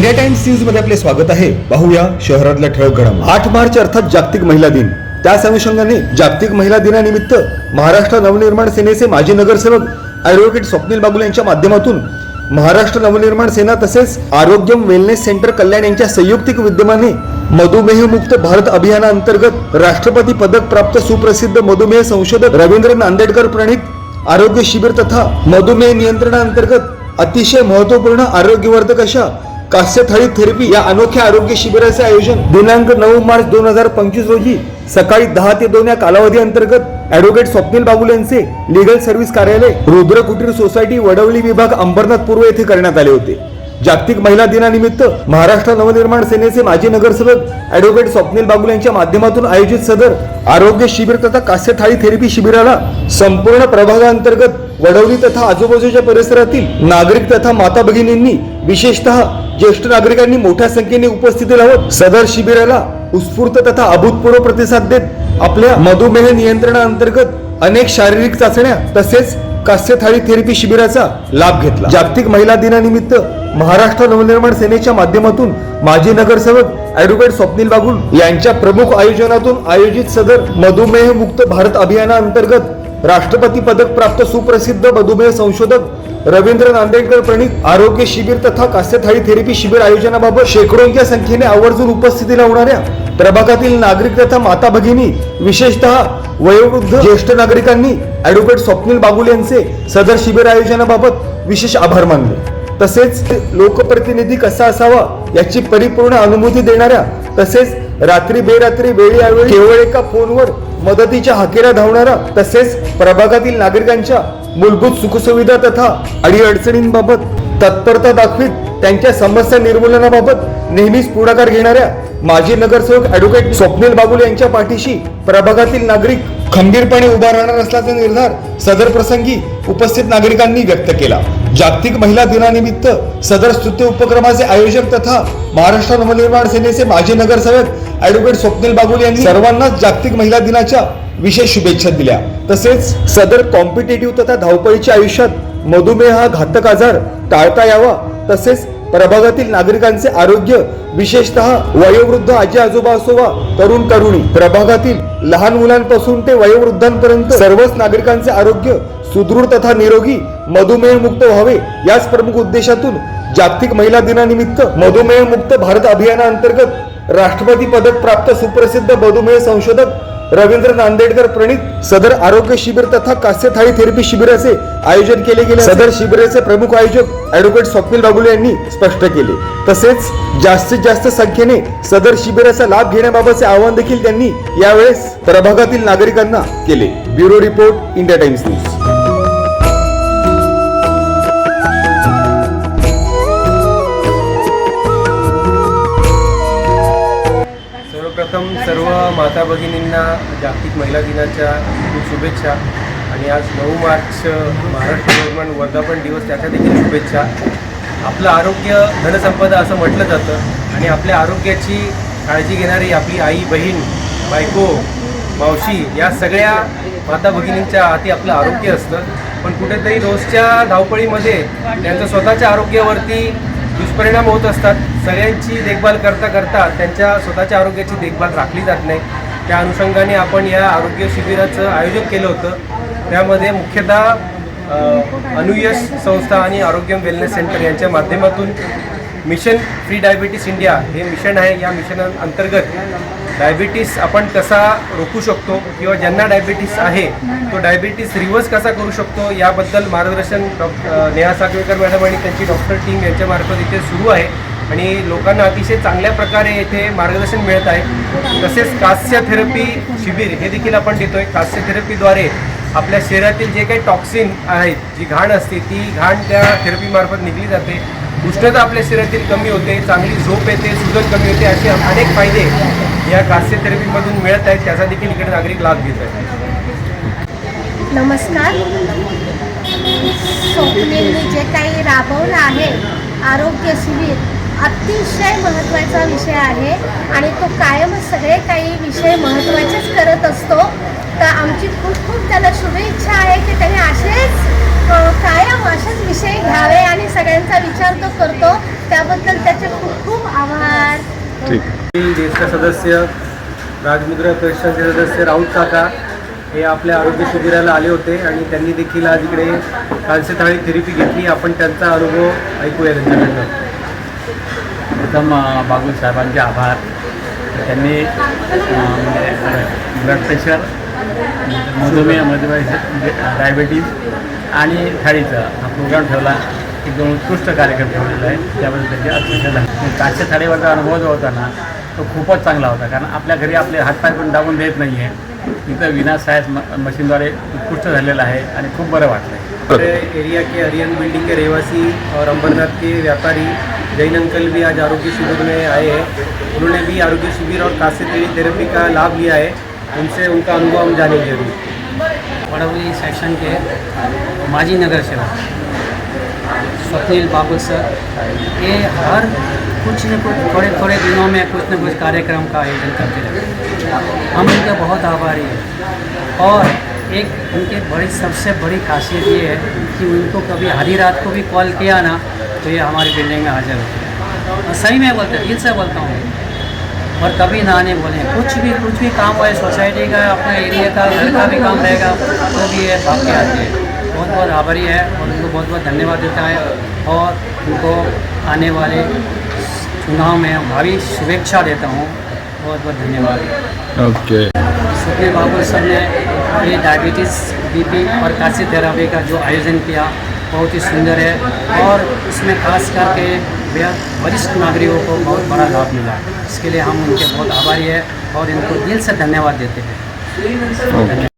India times न्यूजमध्ये आपले स्वागत आहे. पाहूया शहरातल्या ठळक घडामोडी. आठ मार्च अर्थात जागतिक महिला दिन. त्याच अनुषंगाने जागतिक महिला दिनानिमित्त महाराष्ट्र नवनिर्माण सेनेचे माजी नगरसेवक ॲडव्होकेट स्वप्नील बागुल यांच्या माध्यमातून महाराष्ट्र नवनिर्माण सेना तसेच आरोग्यम वेलनेस सेंटर कल्याण यांच्या संयुक्तिक विद्यमाने मधुमेह मुक्त भारत अभियानाअंतर्गत राष्ट्रपती पदक प्राप्त सुप्रसिद्ध मधुमेह संशोधक रवींद्र नांदेडकर प्रणित आरोग्य शिबिर तथा मधुमेह नियंत्रणाअंतर्गत अतिशय महत्त्वपूर्ण आरोग्यवर्धक अशा कास्य थाळी थेरपी या अनोख्या आरोग्य शिबिराचे आयोजन दिनांक नऊ मार्च दोन हजार पंचवीस रोजी सकाळी दहा ते दोन या कालावधी अंतर्गत ऍडव्होकेट स्वप्नील बाबुल यांचे लिगल सर्व्हिस कार्यालय रुद्र कुटीर सोसायटी वडवली विभाग अंबरनाथ पूर्व येथे करण्यात आले होते. जागतिक महिला दिनानिमित्त महाराष्ट्र नवनिर्माण सेनेचे माजी नगरसेवक ऍडव्होकेट स्वप्नील बागुल यांच्या माध्यमातून आयोजित सदर आरोग्य शिबिर तथा कास्य थाळी थेरपी शिबिराला संपूर्ण प्रभागांतर्गत वडवली तथा आजूबाजूच्या परिसरातील नागरिक तथा माता भगिनींनी विशेषतः ज्येष्ठ नागरिकांनी मोठ्या संख्येने उपस्थिती लावत सदर शिबिराला उत्स्फूर्त तथा अभूतपूर्व प्रतिसाद देत आपल्या मधुमेह नियंत्रणाअंतर्गत अनेक शारीरिक चाचण्या तसेच कास्य थाळी थेरपी शिबिराचा लाभ घेतला. जागतिक महिला दिनानिमित्त महाराष्ट्र नवनिर्माण सेनेच्या माध्यमातून माजी नगरसेवक ऍडव्होकेट स्वप्नील बागुल यांच्या प्रमुख आयोजनातून आयोजित सदर मधुमेह मुक्त भारत अभियानाअंतर्गत राष्ट्रपती पदक प्राप्त सुप्रसिद्ध मधुमेह संशोधक रवींद्र नांदेडकर प्रणित आरोग्य शिबिर तथा कास्य थाळी थेरपी शिबिर आयोजनाबाबत शेकडोंच्या संख्येने आवर्जून उपस्थिती लावणाऱ्या प्रभागातील नागरिक तथा माता भगिनी विशेषतः वयोवृद्ध ज्येष्ठ नागरिकांनी ऍडव्होकेट स्वप्नील बागुल यांचे सदर शिबिर आयोजनाबाबत विशेष आभार मानले. तसेच लोकप्रतिनिधी कसा असावा याची परिपूर्ण अनुभूती देणाऱ्या तसेच रात्री बेरात्री वेळी केवळ एका फोनवर मदतीच्या हाकेला धावणारा तसेच प्रभागातील नागरिकांच्या मूलभूत सुखसुविधा तथा अडीअडचणींबाबत तत्परता दाखवीत त्यांच्या समस्या निर्मूलनाबाबत नेहमीच पुढाकार घेणाऱ्या माजी नगरसेवक ऍडव्होकेट स्वप्नील बाबुल यांच्या पाठीशी प्रभागातील नागरिक खंबीरपणे उभा राहणार असल्याचा निर्धार सदर प्रसंगी उपस्थित नागरिकांनी व्यक्त केला. जागतिक महिला दिनानिमित्त सदर स्तुत्य उपक्रमाचे आयोजक तथा महाराष्ट्र नवनिर्माण सेनेचे माजी नगरसेवक ऍडव्होकेट स्वप्नील बागुल यांनी सर्वांनाच जागतिक महिला दिनाच्या विशेष शुभेच्छा दिल्या. तसेच सदर कॉम्पिटेटिव्ह तथा धावपळीच्या आयुष्यात मधुमेह हा घातक आजार टाळता यावा. तसेच प्रभागातील नागरिकांचे आरोग्य विशेषतः वयोवृद्ध आजी आजोबा असो वा तरुण तरुणी प्रभागातील लहान मुलांपासून ते वयोवृद्धांपर्यंत सर्वच नागरिकांचे आरोग्य सुदृढ तथा निरोगी मधुमेह मुक्त व्हावे याच प्रमुख उद्देशातून जागतिक महिला दिनानिमित्त मधुमेह मुक्त भारत अभियानाअंतर्गत राष्ट्रपती पदक प्राप्त सुप्रसिद्ध मधुमेह संशोधक रवींद्र नांदेडकर प्रणित सदर आरोग्य शिबिर तथा कास्य थाळी थेरपी शिबिराचे आयोजन केले गेले सदर शिबिराचे प्रमुख आयोजक ऍडव्होकेट स्वप्नील बागुले यांनी स्पष्ट केले. तसेच जास्तीत जास्त संख्येने सदर शिबिराचा लाभ घेण्याबाबतचे आवाहन देखील त्यांनी यावेळेस प्रभागातील नागरिकांना केले. Bureau report India Times news. माता भगिनींना जागतिक महिला दिनाच्या खूप शुभेच्छा. आणि आज नऊ मार्च महाराष्ट्र निर्माण वर्धापन दिवस त्याच्या देखील शुभेच्छा. आपलं आरोग्य धनसंपदा असं म्हटलं जातं. आणि आपल्या आरोग्याची काळजी घेणारी आपली आई बहीण बायको मावशी या सगळ्या माता भगिनींच्या हाती आपलं आरोग्य असतं. पण कुठेतरी रोजच्या धावपळीमध्ये त्यांचं स्वतःच्या आरोग्यावरती दुष्परिणाम होत असतात. सगळ्यांची देखभाल करता करता त्यांच्या स्वतःच्या आरोग्याची देखभाल राखली जात नाही. त्या अनुषंगाने आपण या आरोग्य शिबिराचं आयोजन केलं होतं. त्यामध्ये मुख्यतः अनुयश संस्था आणि आरोग्यम वेलनेस सेंटर यांच्या माध्यमातून मिशन फ्री डायबिटीस इंडिया हे मिशन आहे. या मिशन अंतर्गत डायबिटीस आपण कसा रोखू शकतो किंवा ज्यांना डायबिटीस आहे तो डायबिटीस रिव्हर्स कसा करू शकतो याबद्दल मार्गदर्शन डॉक्टर नेहा सागवेकर मॅडम आणि त्यांची डॉक्टर टीम यांच्यामार्फत इथे सुरू आहे. आणि लोकांना अतिशय चांगल्या प्रकारे येथे मार्गदर्शन मिळत आहे. तसेच कास्य थेरपी शिबिर हे देखील आपण देतोय. कास्य थेरपीद्वारे आपल्या शरीरातील जे काही टॉक्सिन आहेत जी घाण असते ती घाण त्या थेरपीमार्फत निघली जाते. उष्णता आपल्या शरीरातील कमी होते चांगली झोप येते सुजन कमी होते असे अनेक फायदे या कास्य थेरपीमधून मिळत आहेत त्याचा देखील इकडे नागरिक लाभ घेत आहेत. नमस्कार. स्वप्नेंनी जे काही राबवलं आहे आरोग्य शिबिर अतिशय महत्त्वाचा विषय आहे आणि तो कायमच सगळे काही विषय महत्त्वाचेच करत असतो. तर आमची खूप खूप त्याला शुभेच्छा आहे की त्याने असेच कायम असेच विषय घ्यावे आणि सगळ्यांचा विचार तो करतो. त्याबद्दल त्याचे खूप खूप आभार. ज्येष्ठ सदस्य राजमुद्रा परिषदेचे सदस्य राऊत काका हे आपल्या आरोग्य शिबिराला आले होते आणि त्यांनी देखील आज इकडे कालसे थाळी थेरपी घेतली. आपण त्यांचा अनुभव ऐकूया त्यांच्याकडनं. प्रथम बागुल साहेबांचे आभार. त्यांनी अ, म्हणजे ब्लड प्रेशर मधुमेह मधुमेह डायबिटीज आणि थाळीचा हा प्रोग्राम ठेवला. एकदम उत्कृष्ट कार्यक्रम ठेवलेला आहे. त्याबद्दल त्यांचे अतिशय धन्यवाद. काशे थाळीवरचा अनुभव जो होता ना तो खूपच चांगला होता. कारण आपल्या घरी आपले हातपाय पण दाबून देत नाही आहे इथं विना सायस म मशीनद्वारे उत्कृष्ट झालेलं आहे आणि खूप बरं वाटलं आहे एरिया के हरियन बिल्डिंग के रहवासी और अंबरनाथ के व्यापारी जैन अंकल भी आज आरोग्य शिविर में आए हैं। उन्होंने भी आरोग्य शिविर और कासे तेली थेरेपी का लाभ लिया है। उनसे उनका अनुभव हम जानेंगे अभी। वडवली सेक्शन के माजी नगर सेवक, स्वप्निल बाबू सर। ये हर कुछ न कुछ थोड़े थोड़े दिनों में कुछ न कुछ कार्यक्रम का आयोजन करते रहते हैं हम उनके बहुत आभारी हैं। और एक उनके बड़ी, सबसे बड़ी खासियत ये है कि उनको कभी आधी रात को भी कॉल किया ना तो ये हमारी बिल्डिंग में हाजिर होते हैं। और सही में बोलते दिल से बोलता हूँ। और कभी ना नहीं बोले। कुछ भी कुछ भी काम हो सोसाइटी का अपने एरिया का घर का भी काम रहेगा तो भी ये भाग के आते हैं। बहुत बहुत आभारी है और उनको बहुत बहुत धन्यवाद देता है। और उनको आने वाले चुनाव में भावी शुभेच्छा देता हूँ। बहुत बहुत धन्यवाद। ओके सुखदेव बाबू सर ने ये डायबिटीज़ बीपी और काशी थेरापी का जो आयोजन किया बहुत ही सुंदर है और इसमें खास करके वरिष्ठ नागरिकों को बहुत बड़ा लाभ मिला। इसके लिए हम उनके बहुत आभारी है और इनको दिल से धन्यवाद देते हैं।